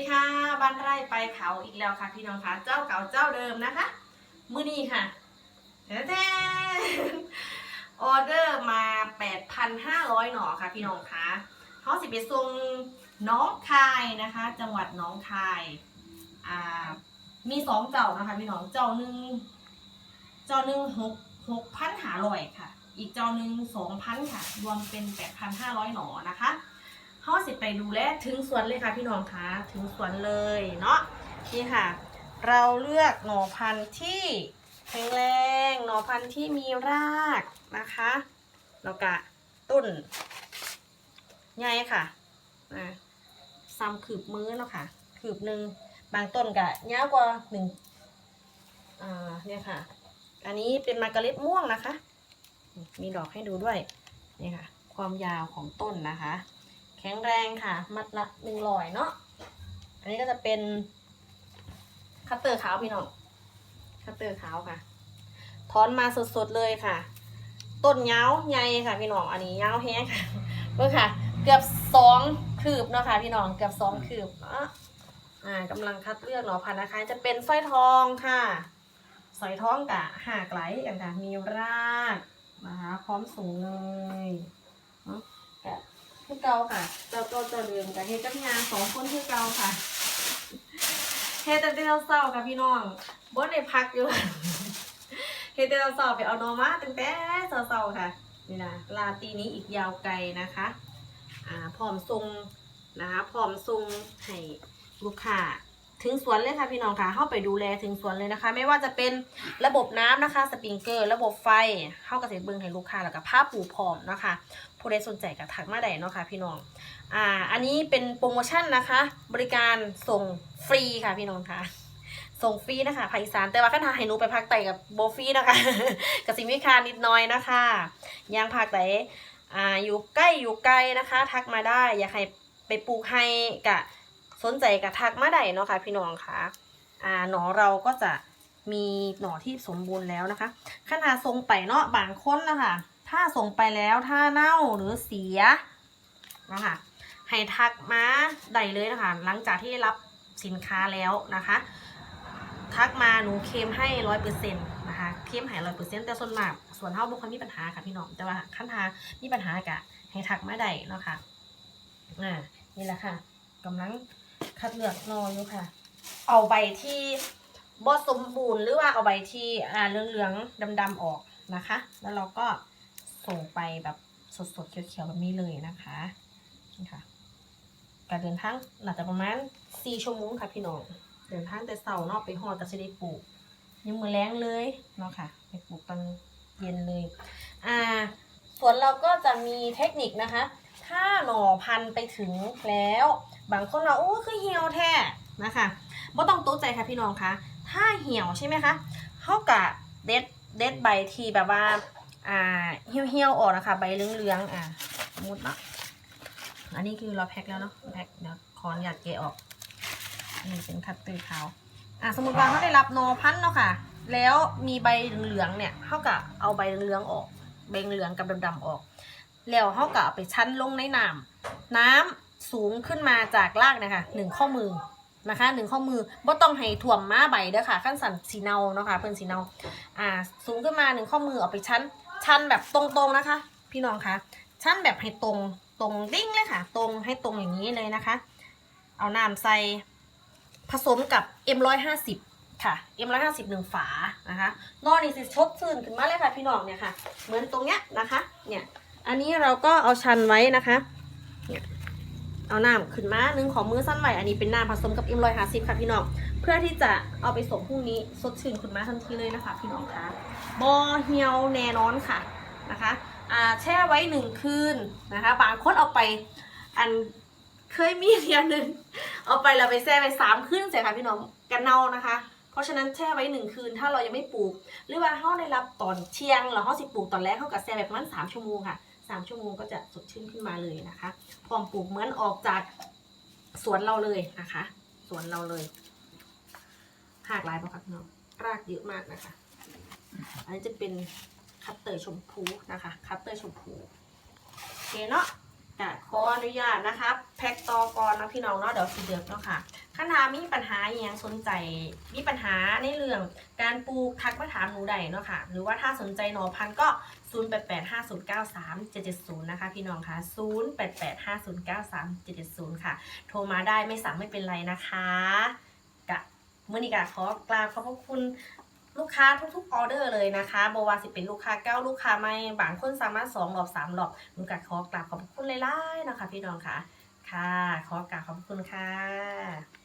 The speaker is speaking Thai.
วัสดีค่ะบ้านไร่ไปเขาอีกแล้วค่ะพี่น้องคะเจ้าเก่าเจ้าเดิมนะคะมือนี้ค่ะแท้ๆออเดอร์มา 8,500 หน่อค่ะพี่น้องคะเขาสิไปส่งน้องคายนะคะ จังหวัดน้องคายอ่ามีสองเจ้านะคะพี่น้องเจ้าหนึ่งเจ้าหนึ่งหกหกพันหาร้อยค่ะ อีกเจ้าหนึ่งสองพันค่ะ รวมเป็น8,500หน่อนะคะ เขาสิไปดูแลถึงสวนเลยค่ะพี่น้องคะถึงสวนเลยเนาะนี่ค่ะ เราเลือกหน่อพันธุ์ที่แข็งแรงหน่อพันธุ์ที่มีรากนะคะแล้วก็ต้นใหญ่ค่ะอ่าซ้ำขืบมือเนาะค่ะขืบหนึ่งบางต้นก็ยาวกว่าหนึ่งอ่าเนี่ยค่ะ อันนี้เป็นมาการเล็ตม่วงนะคะ มีดอกให้ดูด้วยนี่ค่ะ ความยาวของต้นนะคะ แข็งแรงค่ะ มัดละหนึ่งร้อยเนาะ อันนี้ก็จะเป็นคัตเตอร์ขาวพี่น้อง คัตเตอร์ขาวค่ะ ถอนมาสดๆเลยค่ะ ต้นยาวใหญ่ค่ะพี่น้อง อันนี้ยาวแห้งค่ะเพื่อค่ะ เกือบสองคืบเนาะค่ะพี่น้อง เกือบสองคืบเนาะอ่ากำลังคัดเลือกเนาะพันธุ์นะคะ จะเป็นสร้อยทองค่ะสร้อยทองกะหากไหลอย่างค่ะ มีรากนะคะพร้อมสูงเลย คือเก่าค่ะเจ้าโตเจ้าเดิมกับเฮ็ดกับงานสองคนคือเก่าค่ะเฮ็ดตั้งแต่เศร้าค่ะพี่น้องบ่ได้พักอยู่เฮ็ดแต่เช้าไปเอานอมาตั้งแต่เศร้าๆค่ะนี่นะลาตีนี้อีกยาวไกลนะคะอ่าพร้อมทรงนะคะพร้อมทรงให้ลูกค้า ถึงสวนเลยค่ะพี่น้องค่ะ เข้าไปดูแลถึงสวนเลยนะคะ ไม่ว่าจะเป็นระบบน้ำนะคะ สปริงเกอร์ ระบบไฟเข้ากระเสเบิงให้ลูกค้าแล้วก็ผ้าปูพร้อมนะคะผู้ใดสนใจก็ทักมาได้เนาะค่ะพี่น้อง อ่า อันนี้เป็นโปรโมชั่นนะคะ บริการส่งฟรีค่ะพี่น้องค่ะส่งฟรีนะคะภาคอีสานแต่ว่าขั้นทางให้หนูไปภาคใต้กับโบฟรีนะคะกับสิมีค่านิดน้อยนะคะยังภาคใต้อ่าอยู่ใกล้อยู่ไกลนะคะ ทักมาได้อยากให้ไปปลูกให้กะ สนใจกับทักมาได้เนาะค่ะพี่น้องค่ะอ่าหนอเราก็จะมีหนอที่สมบูรณ์แล้วนะคะ ขนางทรงไปเนาะบางคนนะคะถ้าส่งไปแล้วถ้าเน่าหรือเสียนะคะให้ทักมาได้เลยนะคะหลังจากที่รับสินค้าแล้วนะคะ ทักมาหนูเคมให้ร้อยเปอร์เซ็นต์นะคะเคมให้ร้อยเปอร์เซ็นต์แต่ส่วนมากส่วนเท่าบุคคลมีปัญหาค่ะพี่น้องแต่ว่าขั้นทางมีปัญหากะให้ทักมาได้เนาะค่ะอ่านี่แหละค่ะกำลัง คัดเลือกนออยู่ค่ะ เอาใบที่บอสมบูรณ์หรือว่าเอาใบที่อ่าเหลืองๆดำๆออกนะคะ แล้วเราก็ส่งไปแบบสดๆเขียวๆแบบนี้เลยนะคะนี่ค่ะการเดินทางหลังจากประมาณสี่ชั่วโมงค่ะพี่น้องเดินทางแต่เสาร์นอกไปหอดกับสิได้ปลูกยังมือแรงเลยเนาะค่ะไปปลูกตอนเย็นเลย อ่าสวนเราก็จะมีเทคนิคนะคะ ถ้าหน่อพันธุ์ไปถึงแล้ว บางคนเราโอ้คือเหี่ยวแท้นะคะไม่ต้องตกใจค่ะพี่น้องคะถ้าเหี่ยวใช่ไหมคะเขากะเด็ดเด็ดใบที่แบบว่าอ่าเหี่ยวๆออกนะคะใบเหลืองๆอ่ามมติเนาะอันนี้คือเราแพ็คแล้วเนาะแพ็คเดี๋ยวขออนุญาตเกะออกนี่เป็นคัตเตอร์ขาวอ่าสมมติว่าเขาได้รับโนพันต์เนาะค่ะ แล้วมีใบเหลืองๆเนี่ยเขากับเอาใบเหลืองๆออกใบเหลืองกับดำๆออก แล้วเขากับไปชั้นลงในน้ำน้ำ สูงขึ้นมาจากรากนะคะหนึ่งข้อมือนะคะหนึ่งข้อมือบ่ต้องให้ถ่วมม้าใบเด้อค่ะขั้นสันสีเนาเนาะค่ะเพิ่นสีเนาอ่าสูงขึ้นมาหนึ่งข้อมือเอาไปชั้น ชั้นแบบตรงๆนะคะ พี่น้องคะชั้นแบบให้ตรงตรงดิ้งเลยค่ะ ตรงให้ตรงอย่างนี้เลยนะคะ เอาน้ำใส่ผสมกับ M150 ค่ะ M150 หนึ่งฝานะคะนอกนี่สิชดชื่นขึ้นมาเลยค่ะพี่น้องเนี่ยค่ะ เหมือนตรงเนี้ยนะคะ เนี่ย อันนี้เราก็เอาชันไว้นะคะเนี่ย เอาน้ำขึ้นมาหนึ่งของมือสั้นไหวอันนี้เป็นน้ำผสมกับ M150 ค่ะพี่น้อง เพื่อที่จะเอาไปส่งพรุ่งนี้สดชื่นขึ้นมาทันทีเลยนะคะ พี่น้องคะบอเฮียวแน่นอนค่ะนะคะอ่าแช่ไว้หนึ่งคืนนะคะบางคนเอาไปอันเคยมีเทียนหนึ่งเอาไปเราไปแช่ไปสามคืนเสร็จค่ะพี่น้องกันเน่านะคะ เพราะฉะนั้นแช่ไว้หนึ่งคืน ถ้าเรายังไม่ปลูก หรือว่าเขาได้รับตอนเที่ยงแล้วเขาสิปลูกตอนแรกเขากับแช่แบบประมาณสามชั่วโมงค่ะ สามชั่วโมงก็จะสดชื่นขึ้นมาเลยนะคะพร้อมปลูกเหมือนออกจากสวนเราเลยนะคะสวนเราเลยหากหลายปะคะพี่น้องรากเยอะมากนะคะ อันนี้จะเป็นคัตเตอร์ชมพูนะคะคัตเตอร์ชมพูโอเคเนาะ กะขออนุญาตนะคะแพ็กต่อก่อนนะพี่น้องเนาะเดี๋ยวสีเดือกเนาะค่ะคันถามมีปัญหาอหยังสนใจมีปัญหาในเรื่องการปลูกทักมาถามหนูได้เนาะค่ะหรือว่าถ้าสนใจหนอพันก็ 0885093770 นะคะพี่น้องค่ะ 0885093770 ค่ะ โทรมาได้ไม่สั่งไม่เป็นไรนะคะกะเมื่อนี้กะขอกราบขอบพระคุณ ลูกค้าทุกๆออเดอร์เลยนะคะบวาสิเป็นลูกค้าเก้าลูกค้าไม่บางคนสามารถสองหลอบสามหลอบหนูกะขอกราบขอบคุณหลายๆนะคะพี่น้องค่ะ ค่ะ ขอกราบขอบคุณค่ะ